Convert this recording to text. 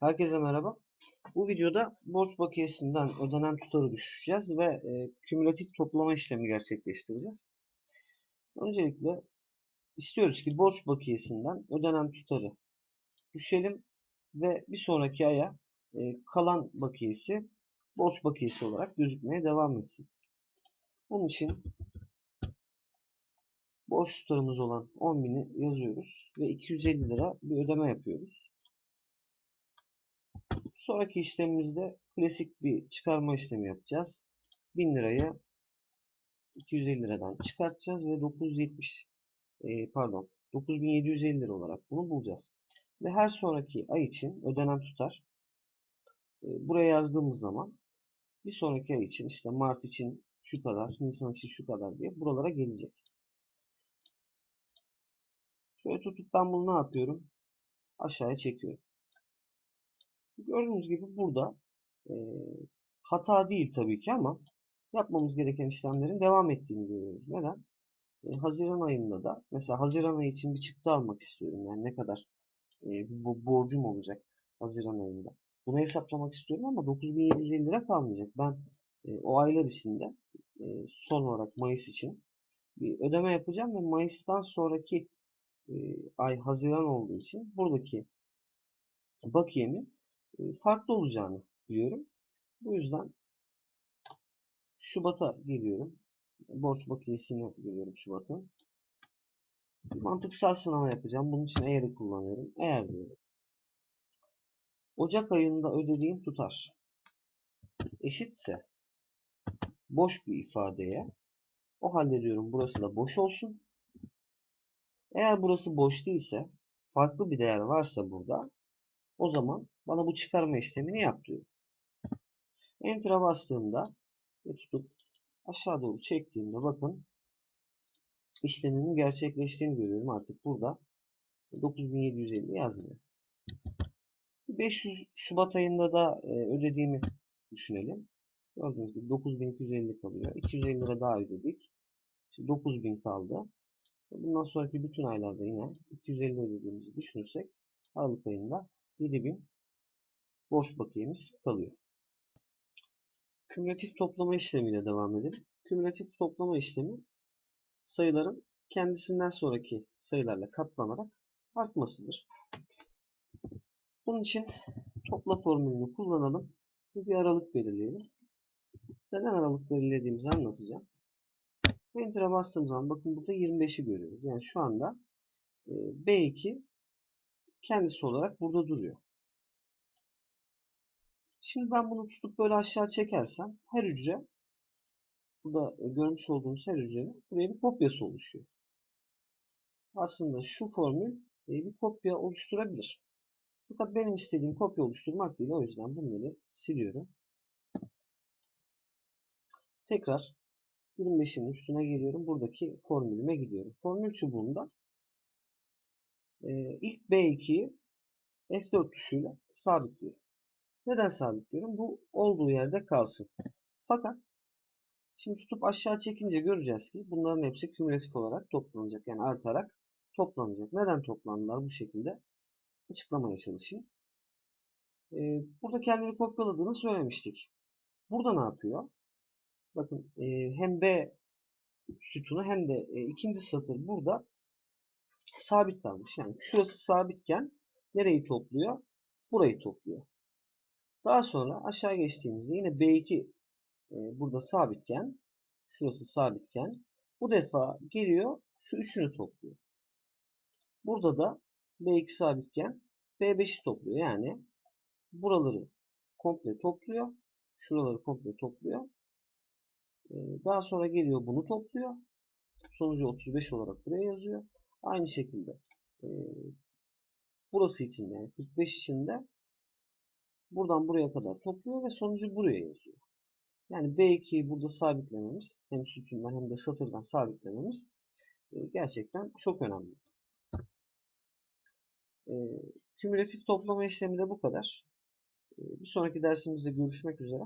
Herkese merhaba. Bu videoda borç bakiyesinden ödenen tutarı düşeceğiz ve e, kümülatif toplama işlemi gerçekleştireceğiz. Öncelikle istiyoruz ki borç bakiyesinden ödenen tutarı düşelim ve bir sonraki aya e, kalan bakiyesi borç bakiyesi olarak gözükmeye devam etsin. Bunun için borç tutarımız olan 10.000'i yazıyoruz ve 250 lira bir ödeme yapıyoruz. Sonraki işlemimizde klasik bir çıkarma işlemi yapacağız. 1000 lirayı 250 liradan çıkartacağız ve 970 e, pardon 9750 lira olarak bunu bulacağız. Ve her sonraki ay için ödenen tutar e, buraya yazdığımız zaman bir sonraki ay için işte Mart için şu kadar, Nisan için şu kadar diye buralara gelecek. Şöyle tutup ben bunu ne yapıyorum? Aşağıya çekiyorum. Gördüğünüz gibi burada e, hata değil tabii ki ama yapmamız gereken işlemlerin devam ettiğini görüyoruz. Neden? E, Haziran ayında da mesela Haziran ayı için bir çıktı almak istiyorum. Yani ne kadar e, bu borcum olacak Haziran ayında. Bunu hesaplamak istiyorum ama 9750 lira kalmayacak. Ben e, o aylar içinde e, son olarak Mayıs için bir ödeme yapacağım ve Mayıs'tan sonraki e, ay Haziran olduğu için buradaki bakiyemi farklı olacağını biliyorum. Bu yüzden Şubat'a geliyorum. Borç bakiyesini geliyorum Şubat'ın. Mantıksal sınama yapacağım. Bunun için eğer'i kullanıyorum. Eğer diyorum. Ocak ayında ödediğim tutar eşitse boş bir ifadeye o halde diyorum burası da boş olsun. Eğer burası boş değilse farklı bir değer varsa burada o zaman bana bu çıkarma işlemini yap diyor. Enter'a bastığımda ve tutup aşağı doğru çektiğimde bakın işlemimin gerçekleştiğini görüyorum. Artık burada 9750 yazmıyor. 500 Şubat ayında da e, ödediğimi düşünelim. Gördüğünüz gibi 9250 kalıyor. 250 lira daha ödedik. İşte 9000 kaldı. Bundan sonraki bütün aylarda yine 250 ödediğimizi düşünürsek Aralık ayında 7000 borç bakiyemiz kalıyor. Kümülatif toplama işlemiyle devam edelim. Kümülatif toplama işlemi sayıların kendisinden sonraki sayılarla katlanarak artmasıdır. Bunun için topla formülünü kullanalım bir aralık belirleyelim. Neden aralık belirlediğimizi anlatacağım. Enter'a bastığım zaman bakın burada 25'i görüyoruz. Yani şu anda B2 kendisi olarak burada duruyor. Şimdi ben bunu tutup böyle aşağı çekersem her hücre burada görmüş olduğunuz her hücrenin buraya bir kopyası oluşuyor. Aslında şu formül bir kopya oluşturabilir. Fakat benim istediğim kopya oluşturmak değil. O yüzden bunları siliyorum. Tekrar 25'in üstüne geliyorum. Buradaki formülüme gidiyorum. Formül çubuğunda ilk B2'yi F4 tuşuyla sabitliyorum. Neden sabitliyorum? Bu olduğu yerde kalsın. Fakat şimdi tutup aşağı çekince göreceğiz ki bunların hepsi kümülatif olarak toplanacak. Yani artarak toplanacak. Neden toplandılar bu şekilde? Açıklamaya çalışayım. Ee, burada kendini kopyaladığını söylemiştik. Burada ne yapıyor? Bakın e, hem B sütunu hem de e, ikinci satır burada sabit kalmış. Yani şurası sabitken nereyi topluyor? Burayı topluyor. Daha sonra aşağı geçtiğimizde yine B2 e, burada sabitken şurası sabitken bu defa geliyor şu üçünü topluyor. Burada da B2 sabitken B5'i topluyor. Yani buraları komple topluyor. Şuraları komple topluyor. E, daha sonra geliyor bunu topluyor. Sonucu 35 olarak buraya yazıyor. Aynı şekilde e, burası için yani 45 için de buradan buraya kadar topluyor ve sonucu buraya yazıyor. Yani B2'yi burada sabitlememiz hem sütundan hem de satırdan sabitlememiz e, gerçekten çok önemli. E, kümülatif toplama işlemi de bu kadar. E, bir sonraki dersimizde görüşmek üzere.